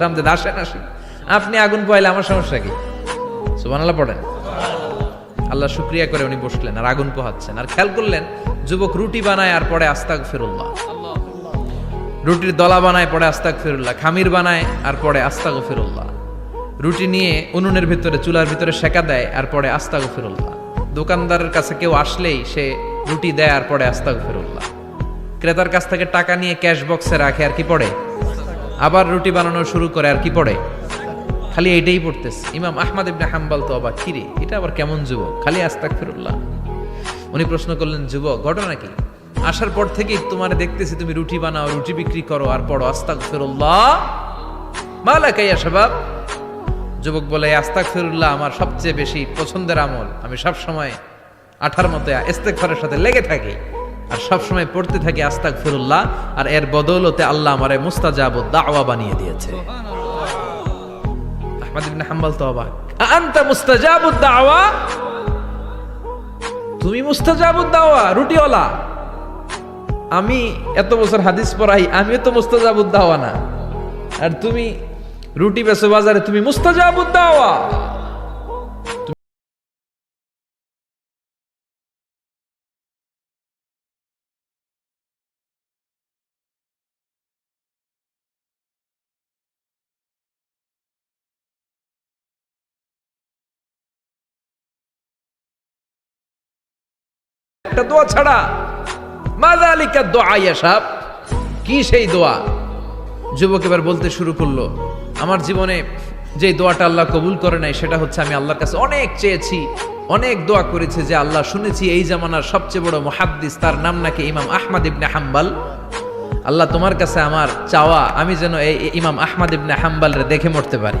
সামনে আসেন আসেন আপনি আগুন আমার সমস্যা কি? সুবহানাল্লাহ পড়েন। আল্লাহ করে উনি বসলেন আর আগুন পোহাচ্ছেন। আর খেয়াল করলেন, যুবক রুটি বানায় আর পরে আস্তাক ফিরুল্লাহ রুটির দলা বানায় পরে আস্তাক ফিরুল্লাহ খামির বানায় আর পরে আস্তাক ফিরুল্লাহ রুটি নিয়ে উনুনের ভিতরে, চুলার ভিতরে সেকা দেয় আর পরে আস্তাক ফিরুল্লাহ দোকানদারের কাছে কেউ আসলেই সে রুটি দেয় আর পরে আস্তাক ফিরুল্লাহ ক্রেতার কাছ থেকে টাকা নিয়ে ক্যাশ বক্সে রাখে আর কি পড়ে? আবার রুটি বানানো শুরু করে আর কি পড়ে? খালি এইটাই পড়তেছে। ইমাম আহমদ ইবনে হাম্বাল তো অবাক। কিরে, এটা আবার কেমন যুবক? খালি আস্তাক ফিরুল্লাহ উনি প্রশ্ন করলেন, যুবক, ঘটনা কি? আসার পর থেকেই তোমার দেখতেছি তুমি রুটি বানাও, রুটি বিক্রি করো আর পড়ো আস্তাক ফিরুল্লাহ মালাকাইয়া সবাব যুবক বলে আস্তাক ফিরুল্লাহ আমার সবচেয়ে বেশি পছন্দের আমল। আমি সব সময় আঠার মতো ইস্তেগফারের সাথে লেগে থাকি। আর সব সময় পড়তে থাকি আস্তাক ফিরুল্লাহ আর এর বদৌলতে আল্লাহ আমারে মুস্তাজাব দাওয়া বানিয়ে দিয়েছে। তুমি রুটিওয়ালা। আমি এত বছর হাদিস পড়াই, আমিও তো মুস্তাজাবুদ দাওয়া না। আর তুমি রুটি বেচো বাজারে, তুমি মুস্তাজাবুদ দাওয়া। একটা দোয়া ছাড়া। মাদালিকা দোয়া ইয়াসাব কি সেই দোয়া? যুবক এবার বলতে শুরু করল, আমার জীবনে যে দোয়াটা আল্লাহ কবুল করে নাই, সেটা হচ্ছে আমি আল্লাহর কাছে অনেক চেয়েছি, অনেক দোয়া করেছে যে আল্লাহ শুনেছি এই জামানার সবচেয়ে বড় মহাদ্দিস, তার নাম নাকি ইমাম আহমদ ইবনে হাম্বাল। আল্লাহ তোমার কাছে আমার চাওয়া, আমি যেন এই এই ইমাম আহমদ ইবনে হাম্বালরে দেখে মরতে পারি।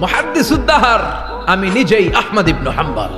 মুহাদ্দিসুদ্দাহার আমি নিজেই আহমদ ইবনে হাম্বাল